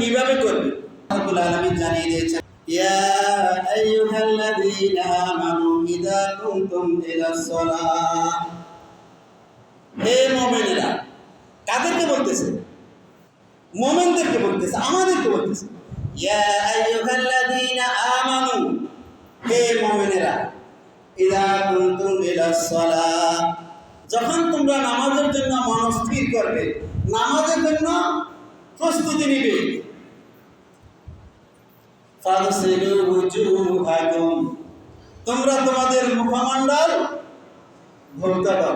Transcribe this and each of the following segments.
কীভাবে করবে? রব্বুল আলামিন জানিয়ে দিয়েছেন ইয়া আইয়ুহাল্লাযীনা আমানু ইযা কুমতুম ইলাস সালাহ। হে মুমিনেরা কাদেরকে বলতেছে? মুমিনদেরকে বলতেছে আমাদেরকে বলতেছে। ইয়া আইয়ুহাল্লাযীনা আমানু হে মুমিনেরা ইযা কুমতুম ইলাস সালাহ। যখন তোমরা নামাজের জন্য মন স্থির করবে নামাজের জন্য প্রস্তুতি নিবে। তোমরা তোমাদের মুখমণ্ডল করো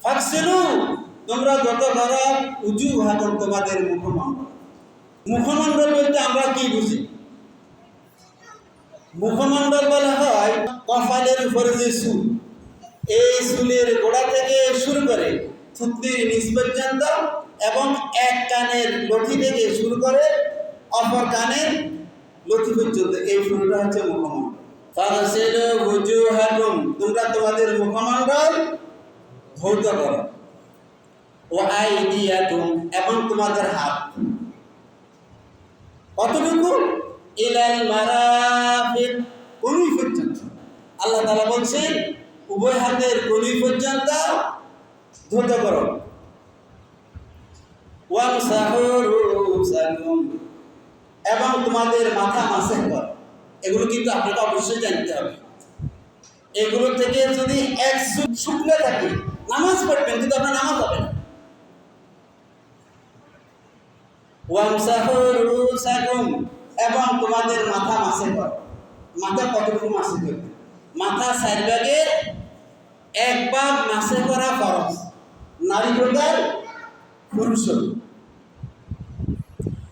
ফাগসিলু তোমরা যত করো উজু হাকুম তোমাদের মুখমণ্ডল। মুখমণ্ডল বলতে আমরা কি বুঝি? মুখমণ্ডল বলা হয় কপালের উপরে যে চুল এই চুলের গোড়া থেকে শুরু করে থুতনির নিচ পর্যন্ত এবং এক কানের লঠি থেকে শুরু করে অপর কানের লথি পর্যন্ত এই শুরুটা হচ্ছে মুখমণ্ডল। ফাগসিল বুজুহাকুম তোমরা তোমাদের মুখমণ্ডল ধৌত করো। ও আইডিয়াকুম এবং তোমাদের হাত। কতটুকু? ইলাল মারাফিক কনুই পর্যন্ত। আল্লাহ তাআলা বলছেন, উভয় হাতের কনুই পর্যন্ত ধৌত করো। ওয়ামসাহু রুসাকুম। এবং তোমাদের মাথা মাসে কর। এগুলো কিন্তু আপনাকে অবশ্যই জানতে হবে। এগুলো থেকে যদি এক শুকনো থাকে, নামাজ পড়বেন, কিন্তু আপনার নামাজ হবে না। এবং তোমাদের মাথা মাসে কর। মাথা কতটুকু মাসে করবে মাথা চার ভাগের এক মাসে করা ফরজ। নারী প্রকার পুরুষ ও আর জুলাকুম ইলাল কাবাইন